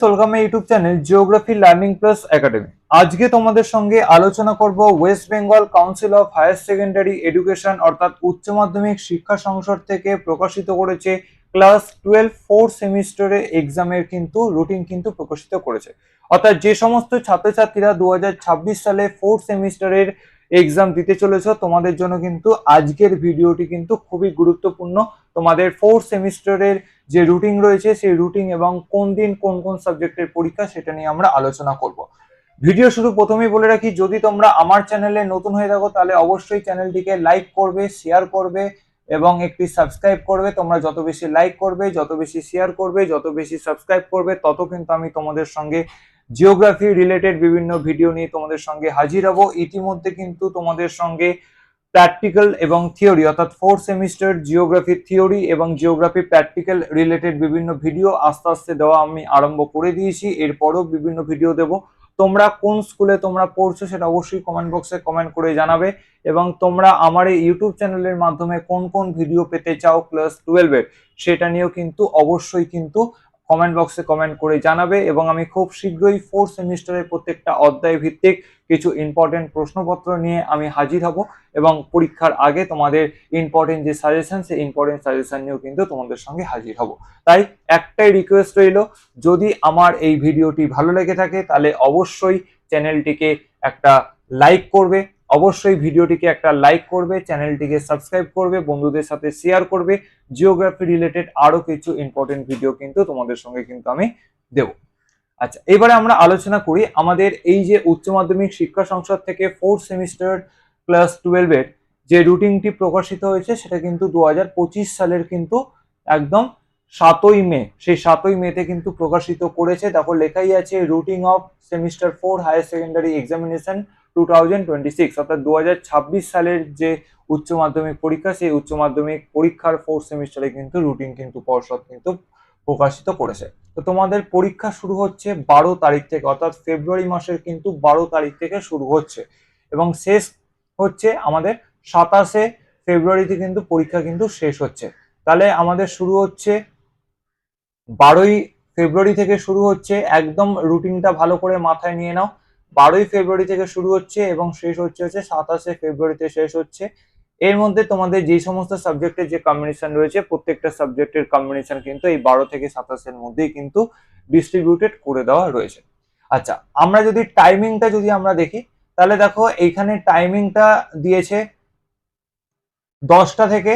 সোলগামে YouTube channel geography learning plus academy. আজকে তোমাদের সঙ্গে আলোচনা করব West Bengal council of higher secondary education, অর্থাৎ উচ্চ মাধ্যমিক শিক্ষা সংসদ থেকে প্রকাশিত করেছে ক্লাস টুয়েলভ ফোর সেমিস্টারে এক্সামের কিন্তু রুটিন কিন্তু প্রকাশিত করেছে। অর্থাৎ যে সমস্ত ছাত্রছাত্রীরা দু হাজার ছাব্বিশ সালে ফোর সেমিস্টারের এক্সাম দিতে চলেছে, তোমাদের জন্য কিন্তু আজকের ভিডিওটি কিন্তু খুবই গুরুত্বপূর্ণ। তোমাদের ফোর সেমিস্টারের যে রুটিন রয়েছে, সেই রুটিন এবং কোন দিন কোন কোন সাবজেক্টের পরীক্ষা সেটা নিয়ে আমরা আলোচনা করব। ভিডিও শুরু প্রথমেই বলে রাখি, যদি তোমরা আমার চ্যানেলে নতুন হয়ে থাকো, তাহলে অবশ্যই চ্যানেলটিকে লাইক করবে, শেয়ার করবে এবং একটি সাবস্ক্রাইব করবে। তোমরা যত বেশি লাইক করবে, যত বেশি শেয়ার করবে, যত বেশি সাবস্ক্রাইব করবে, তত কিন্তু আমি তোমাদের সঙ্গে জিওগ্রাফি রিলেটেড বিভিন্ন ভিডিও নিয়ে তোমাদের সঙ্গে হাজির হব। ইতিমধ্যে কিন্তু তোমাদের সঙ্গে প্র্যাকটিক্যাল এবং থিওরি, অর্থাৎ ফোর সেমিস্টার জিওগ্রাফি থিওরি এবং জিওগ্রাফি প্র্যাকটিক্যাল রিলেটেড বিভিন্ন ভিডিও আস্তে আস্তে দেওয়া আমি আরম্ভ করে দিয়েছি। এরপরও বিভিন্ন ভিডিও দেব। তোমরা কোন স্কুলে তোমরা পড়ছো সেটা অবশ্যই কমেন্ট বক্সে কমেন্ট করে জানাবে এবং তোমরা আমার এই ইউটিউব চ্যানেলের মাধ্যমে কোন কোন ভিডিও পেতে চাও ক্লাস টুয়েলভের সেটা নিয়েও কিন্তু অবশ্যই কিন্তু কমেন্ট বক্সে কমেন্ট করে জানাবে এবং আমি খুব শীঘ্রই ফোর সেমিস্টারের প্রত্যেকটা অধ্যায় ভিত্তিক কিছু ইম্পর্টেন্ট প্রশ্নপত্র নিয়ে আমি হাজির হব এবং পরীক্ষার আগে তোমাদের ইম্পর্টেন্ট যে সাজেশন সেই ইম্পর্টেন্ট সাজেশন নিয়েও কিন্তু তোমাদের সঙ্গে হাজির হব। তাই একটাই রিকোয়েস্ট রইল, যদি আমার এই ভিডিওটি ভালো লেগে থাকে, তাহলে অবশ্যই চ্যানেলটিকে একটা লাইক করবে অবশ্যই ভিডিওটিকে একটা লাইক করবে চ্যানেলটিকে সাবস্ক্রাইব করবে, বন্ধুদের সাথে শেয়ার করবে জিওগ্রাফি রিলেটেড আরও কিছু ইম্পর্টেন্ট ভিডিও কিন্তু তোমাদের সঙ্গে কিন্তু আমি দেব। আচ্ছা এবারে আমরা আলোচনা করি আমাদের এই যে উচ্চ মাধ্যমিক শিক্ষা সংসদ থেকে ফোর্থ সেমিস্টার ক্লাস টুয়েলভের যে রুটিনটি প্রকাশিত হয়েছে, সেটা কিন্তু দু হাজার পঁচিশ সালের কিন্তু একদম সাতই মে, সেই সাতই মেতে কিন্তু প্রকাশিত করেছে। দেখো লেখাই আছে routine of semester four higher secondary examination two thousand twenty six অর্থাৎ দু হাজার ছাব্বিশ সালের যে উচ্চ মাধ্যমিক পরীক্ষা, সেই উচ্চ মাধ্যমিক পরীক্ষার ফোর্থ সেমিস্টারে কিন্তু রুটিন কিন্তু পর্ষদ কিন্তু প্রকাশিত করেছে। তো তোমাদের পরীক্ষা শুরু হচ্ছে বারো তারিখ থেকে, অর্থাৎ ফেব্রুয়ারি মাসের কিন্তু বারো তারিখ থেকে শুরু হচ্ছে। এবং শেষ হচ্ছে আমাদের সাতাশে ফেব্রুয়ারিতে কিন্তু পরীক্ষা কিন্তু শেষ হচ্ছে। তাহলে আমাদের শুরু হচ্ছে বারোই ফেব্রুয়ারি থেকে শুরু হচ্ছে। একদম রুটিনটা ভালো করে মাথায় নিয়ে নাও। বারোই ফেব্রুয়ারি থেকে শুরু হচ্ছে এবং শেষ হচ্ছে হচ্ছে সাতাশে ফেব্রুয়ারিতে শেষ হচ্ছে। এর মধ্যে তোমাদের যে সমস্ত সাবজেক্টের যে কম্বিনেশন রয়েছে, প্রত্যেকটা সাবজেক্টের কম্বিনেশন কিন্তু এই বারো থেকে সাতাশের মধ্যেই কিন্তু ডিস্ট্রিবিউটেড করে দেওয়া রয়েছে। আচ্ছা আমরা যদি টাইমিংটা যদি আমরা দেখি, তাহলে দেখো এইখানে টাইমিংটা দিয়েছে দশটা থেকে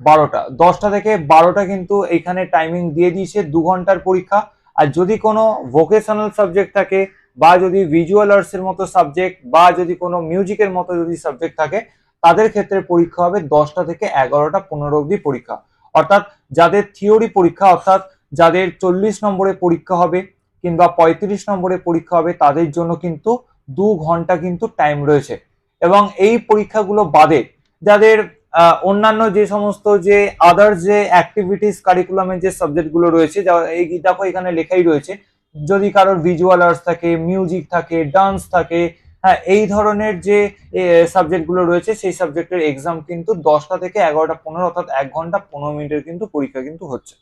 বারোটা। দশটা থেকে বারোটা কিন্তু এইখানে টাইমিং দিয়ে দিয়েছে দু ঘণ্টার পরীক্ষা। আর যদি কোনো ভোকেশনাল সাবজেক্ট থাকে বা যদি ভিজুয়াল আর্টসের মতো সাবজেক্ট বা যদি কোনো মিউজিকের মতো যদি সাবজেক্ট থাকে, তাদের ক্ষেত্রে পরীক্ষা হবে দশটা থেকে এগারোটা, পনেরো অবধি পরীক্ষা। অর্থাৎ যাদের থিওরি পরীক্ষা, অর্থাৎ যাদের চল্লিশ নম্বরে পরীক্ষা হবে কিংবা পঁয়ত্রিশ নম্বরে পরীক্ষা হবে, তাদের জন্য কিন্তু দু ঘণ্টা কিন্তু টাইম রয়েছে। এবং এই পরীক্ষাগুলো বাদে যাদের অন্যান্য যে সমস্ত যে আদার যে অ্যাক্টিভিটিস কারিকুলামের যে সাবজেক্টগুলো রয়েছে, যা এই দেখো এখানে লেখাই রয়েছে যদি কারোর ভিজুয়াল আর্টস থাকে মিউজিক থাকে ডান্স থাকে হ্যাঁ এই ধরনের যে সাবজেক্টগুলো রয়েছে, সেই সাবজেক্টের এক্সাম কিন্তু দশটা থেকে এগারোটা, পনেরো, অর্থাৎ এক ঘণ্টা, পনেরো মিনিটের কিন্তু পরীক্ষা কিন্তু হচ্ছে।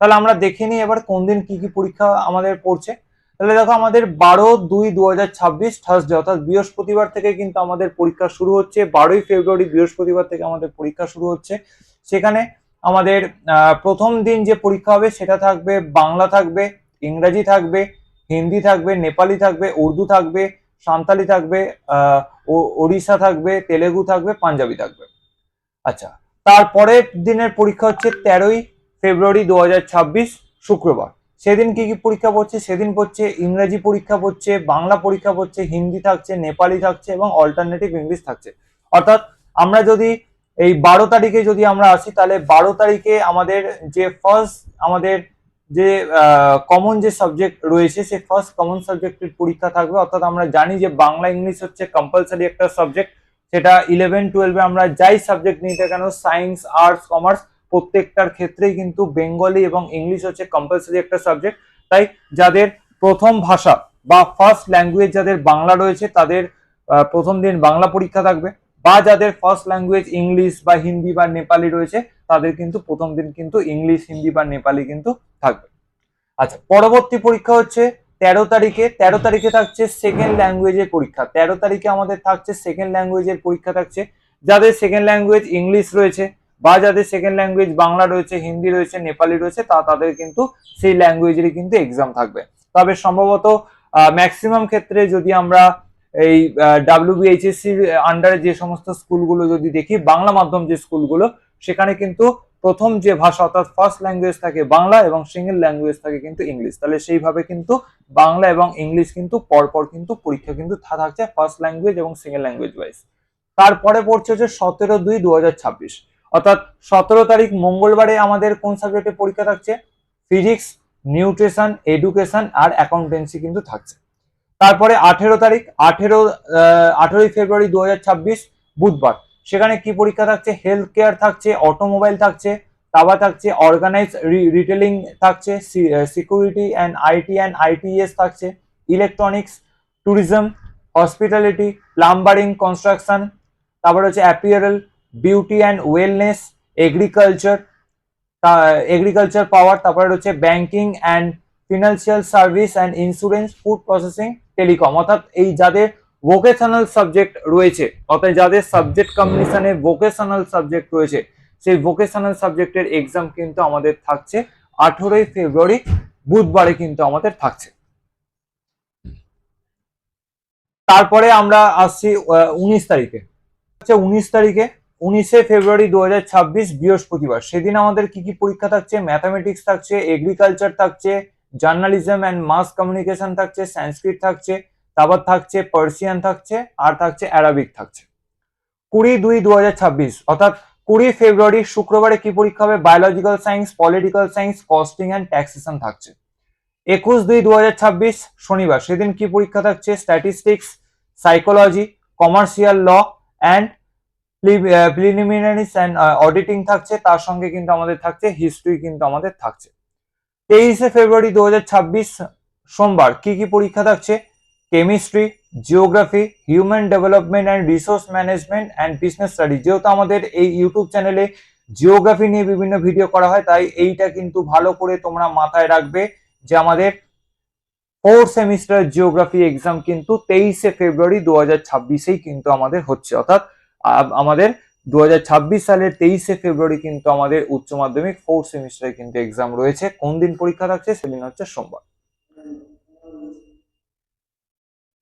তাহলে আমরা দেখে নিই এবার কোন দিন কি কি পরীক্ষা আমাদের পড়ছে। তাহলে দেখো আমাদের বারো দুই দু হাজার ছাব্বিশ থার্সডে অর্থাৎ বৃহস্পতিবার থেকে কিন্তু আমাদের পরীক্ষা শুরু হচ্ছে। বারোই ফেব্রুয়ারি বৃহস্পতিবার থেকে আমাদের পরীক্ষা শুরু হচ্ছে। সেখানে আমাদের প্রথম দিন যে পরীক্ষা হবে, সেটা থাকবে, বাংলা থাকবে ইংরাজি থাকবে, হিন্দি থাকবে, নেপালি থাকবে, উর্দু থাকবে, সাঁওতালি থাকবে ওড়িশা থাকবে, তেলেগু থাকবে, পাঞ্জাবি থাকবে। আচ্ছা তারপরের দিনের পরীক্ষা হচ্ছে তেরোই ফেব্রুয়ারি দুহাজার ছাব্বিশ, শুক্রবার। সেদিন কি কি পরীক্ষা পড়ছে? সেদিন পড়ছে ইংরেজি পরীক্ষা পড়ছে, বাংলা পরীক্ষা পড়ছে, হিন্দি থাকছে, নেপালি থাকছে এবং অল্টারনেটিভ ইংলিশ থাকছে। অর্থাৎ আমরা যদি এই বারো তারিখে যদি আমরা আসি, তাহলে বারো তারিখে আমাদের যে ফার্স্ট আমাদের যে কমন যে সাবজেক্ট রয়েছে সেই ফার্স্ট কমন সাবজেক্টের পরীক্ষা থাকবে। অর্থাৎ আমরা জানি যে বাংলা ইংলিশ হচ্ছে কম্পালসারি একটা সাবজেক্ট সেটা ইলেভেন টুয়েলভে আমরা যাই সাবজেক্ট নিতে কেন? সায়েন্স আর্টস কমার্স প্রত্যেকটার ক্ষেত্রেই কিন্তু বেঙ্গলি এবং ইংলিশ হচ্ছে কম্পালসারি একটা সাবজেক্ট তাই যাদের প্রথম ভাষা বা ফার্স্ট ল্যাঙ্গুয়েজ যাদের বাংলা রয়েছে, তাদের প্রথম দিন বাংলা পরীক্ষা থাকবে। বা যাদের ফার্স্ট ল্যাঙ্গুয়েজ ইংলিশ বা হিন্দি বা নেপালি রয়েছে, তাদের কিন্তু প্রথম দিন কিন্তু ইংলিশ হিন্দি বা নেপালি কিন্তু থাকবে। আচ্ছা পরবর্তী পরীক্ষা হচ্ছে তেরো তারিখে। তেরো তারিখে থাকছে সেকেন্ড ল্যাঙ্গুয়েজের পরীক্ষা। তেরো তারিখে আমাদের থাকছে সেকেন্ড ল্যাঙ্গুয়েজের পরীক্ষা থাকছে। যাদের সেকেন্ড ল্যাঙ্গুয়েজ ইংলিশ রয়েছে বা যাদের সেকেন্ড ল্যাঙ্গুয়েজ বাংলা রয়েছে হিন্দি রয়েছে নেপালি রয়েছে, তা তাদের কিন্তু সেই ল্যাঙ্গুয়েজেরই কিন্তু এক্সাম থাকবে। তবে সম্ভবত ম্যাক্সিমাম ক্ষেত্রে যদি আমরা এই ডাব্লিউবিএইচএসসির আন্ডারে যে সমস্ত স্কুলগুলো যদি দেখি, বাংলা মাধ্যম যে স্কুলগুলো, সেখানে কিন্তু প্রথম যে ভাষা অর্থাৎ ফার্স্ট ল্যাঙ্গুয়েজ থাকে বাংলা এবং সিঙ্গেল ল্যাঙ্গুয়েজ থাকে কিন্তু ইংলিশ তাহলে সেইভাবে কিন্তু বাংলা এবং ইংলিশ কিন্তু পরপর কিন্তু পরীক্ষা কিন্তু থাকছে ফার্স্ট ল্যাঙ্গুয়েজ এবং সিঙ্গেল ল্যাঙ্গুয়েজ ওয়াইজ তারপরে পড়ছে হচ্ছে সতেরো দুই দু অর্থাৎ সতেরো তারিখ মঙ্গলবারে আমাদের কোন সাবজেক্টে পরীক্ষা থাকছে? ফিজিক্স নিউট্রিশন এডুকেশন আর অ্যাকাউন্টেন্সি কিন্তু থাকছে। তারপরে আঠেরো তারিখ, আঠেরো আঠেরোই ফেব্রুয়ারি দু হাজার ছাব্বিশ বুধবার। সেখানে কি পরীক্ষা থাকছে? হেলথ কেয়ার থাকছে অটোমোবাইল থাকছে তারপর থাকছে অর্গানাইজ রিটেলিং থাকছে security and IT and ITS থাকছে electronics tourism hospitality plumbing construction তারপর হচ্ছে apparel beauty and wellness agriculture agriculture power তারপরে হচ্ছে banking and financial service and insurance food processing telecom অর্থাৎ এই যাদের ভোকেশনাল সাবজেক্ট রয়েছে, অর্থাৎ যাদের সাবজেক্ট কম্বিনেশনে ভোকেশনাল সাবজেক্ট রয়েছে, সেই ভোকেশনাল সাবজেক্টের এক্সাম কিন্তু আমাদের থাকছে আঠেরোই ফেব্রুয়ারি, বুধবারে কিন্তু আমাদের থাকছে। তারপরে আমরা আসছি উনিশ তারিখে। আচ্ছা উনিশ তারিখে, উনিশে ফেব্রুয়ারি দু হাজার ছাব্বিশ বৃহস্পতিবার। সেদিন আমাদের কি কি পরীক্ষা থাকছে? ম্যাথামেটিক্স থাকছে এগ্রিকালচার থাকছে জার্নালিজম অ্যান্ড মাস কমিউনিকেশন থাকছে, সংস্কৃত থাকছে, তারপর থাকছে পার্সিয়ান থাকছে, আর থাকছে অ্যারাবিক থাকছে। কুড়ি দুই দু অর্থাৎ কুড়ি ফেব্রুয়ারি শুক্রবারে কি পরীক্ষা হবে? Biological science political science costing and taxation থাকছে। একুশ দুই দু শনিবার, সেদিন কি পরীক্ষা থাকছে? Statistics psychology commercial law and preliminaries and auditing থাকছে। তার সঙ্গে কিন্তু আমাদের থাকছে হিস্ট্রি কিন্তু আমাদের থাকছে। তেইশে ফেব্রুয়ারি দু হাজার ছাব্বিশ সোমবার কি কি পরীক্ষা থাকছে? Chemistry, geography, human development and resource management and business study. যেহেতু আমাদের এই ইউটিউব চ্যানেলে জিওগ্রাফি নিয়ে বিভিন্ন ভিডিও করা হয়, তাই এইটা কিন্তু ভালো করে তোমরা মাথায় রাখবে যে আমাদের ফোর সেমিস্টার জিওগ্রাফি এক্সাম কিন্তু তেইশে ফেব্রুয়ারি দু হাজার কিন্তু আমাদের হচ্ছে। অর্থাৎ আমাদের দু হাজার ছাব্বিশ সালের তেইশে ফেব্রুয়ারি কিন্তু আমাদের উচ্চ মাধ্যমিক ফোর সেমিস্টারে কিন্তু এক্সাম রয়েছে। কোন দিন পরীক্ষা থাকছে? সেদিন হচ্ছে সোমবার।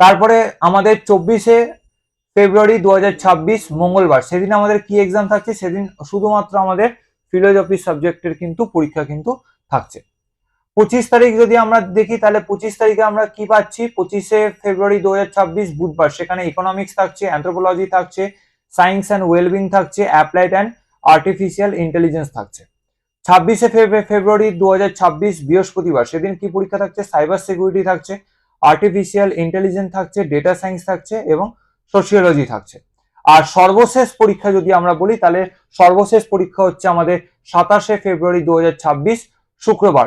তারপরে আমাদের চব্বিশে ফেব্রুয়ারি দু মঙ্গলবার, সেদিন আমাদের কি এক্সাম থাকছে? সেদিন শুধুমাত্র আমাদের ফিলোজফি সাবজেক্টের কিন্তু পরীক্ষা কিন্তু থাকছে। পঁচিশ তারিখ যদি আমরা দেখি, তাহলে পঁচিশ তারিখে আমরা কি পাচ্ছি? পঁচিশে ফেব্রুয়ারি দু হাজার ছাব্বিশ বুধবার, সেখানে ইকোনমিক্স থাকছে অ্যান্থ্রোপোলজি থাকছে সায়েন্স অ্যান্ড ওয়েলবিং থাকছে, অ্যাপ্লাইড অ্যান্ড আর্টিফিশিয়াল ইন্টেলিজেন্স থাকছে। ছাব্বিশে ফেব্রুয়ারি দুহাজার ছাব্বিশ বৃহস্পতিবার, সেদিন কি পরীক্ষা থাকছে? সাইবার সিকিউরিটি থাকছে, আর্টিফিশিয়াল ইন্টেলিজেন্স থাকছে, ডেটা সায়েন্স থাকছে এবং সোশিয়োলজি থাকছে। আর সর্বশেষ পরীক্ষা যদি আমরা বলি, তাহলে সর্বশেষ পরীক্ষা হচ্ছে আমাদের সাতাশে ফেব্রুয়ারি দু হাজার ছাব্বিশ, শুক্রবার।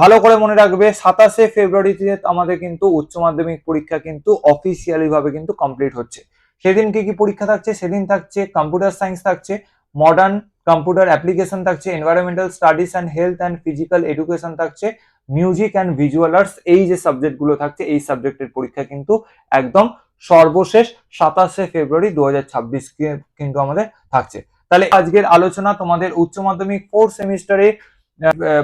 ভালো করে মনে রাখবে, সাতাশে ফেব্রুয়ারিতে আমাদের কিন্তু উচ্চ মাধ্যমিক পরীক্ষা কিন্তু অফিসিয়ালি ভাবে কিন্তু কমপ্লিট হচ্ছে। সেদিন কি কি পরীক্ষা থাকছে? সেদিন থাকছে কম্পিউটার সায়েন্স থাকছে মডার্ন কম্পিউটার অ্যাপ্লিকেশন থাকছে environmental studies and health and physical education থাকছে মিউজিক অ্যান্ড ভিজুয়াল আর্টস এই যে সাবজেক্টগুলো থাকছে, এই সাবজেক্টের পরীক্ষা কিন্তু একদম সর্বশেষ সাতাশে ফেব্রুয়ারি দু কিন্তু আমাদের থাকছে। তাহলে আজকের আলোচনা তোমাদের উচ্চ মাধ্যমিক ফোর্থ সেমিস্টারে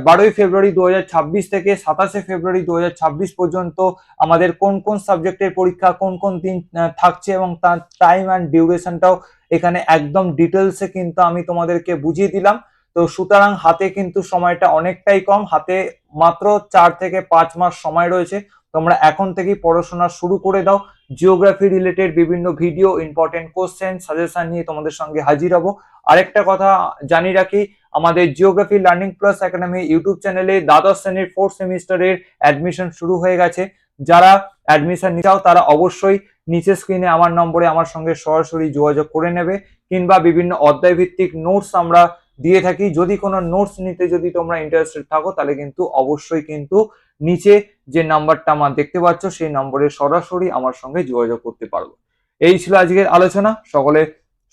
বারোই ফেব্রুয়ারি দু হাজার ছাব্বিশ থেকে সাতাশে ফেব্রুয়ারি দু হাজার ছাব্বিশ পর্যন্ত আমাদের কোন কোন সাবজেক্টের পরীক্ষা, কোন কোন দিন থাকছে এবং তার টাইম অ্যান্ড ডিউরেশনটাও এখানে একদম ডিটেলসে কিন্তু আমি তোমাদেরকে বুঝিয়ে দিলাম। তো সুতরাং হাতে কিন্তু সময়টা অনেকটাই কম। হাতে মাত্র চার থেকে পাঁচ মাস সময় রয়েছে। তোমরা এখন থেকেই পড়াশোনা শুরু করে দাও। জিওগ্রাফি রিলেটেড বিভিন্ন ভিডিও ইম্পর্টেন্ট কোশ্চেন সাজেশন নিয়ে তোমাদের সঙ্গে হাজির হব। আরেকটা কথা জানিয়ে রাখি, আমাদের geography learning plus academy YouTube চ্যানেলে দ্বাদশ শ্রেণির ফোর্থ সেমিস্টারের অ্যাডমিশন শুরু হয়ে গেছে। যারা অ্যাডমিশন চাও, তারা অবশ্যই নিচে স্ক্রিনে আমার নম্বরে আমার সঙ্গে সরাসরি যোগাযোগ করে নেবে, কিংবা বিভিন্ন অধ্যায় ভিত্তিক নোটস আমরা দিয়ে থাকি। যদি কোনো নোটস নিতে যদি তোমরা ইন্টারেস্টেড থাকো, তাহলে কিন্তু অবশ্যই কিন্তু নিচে যে নাম্বারটা আমার দেখতে পাচ্ছ, সেই নম্বরে সরাসরি আমার সঙ্গে যোগাযোগ করতে পারব। এই ছিল আজকের আলোচনা। সকলে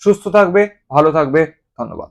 সুস্থ থাকবে, ভালো থাকবে। ধন্যবাদ।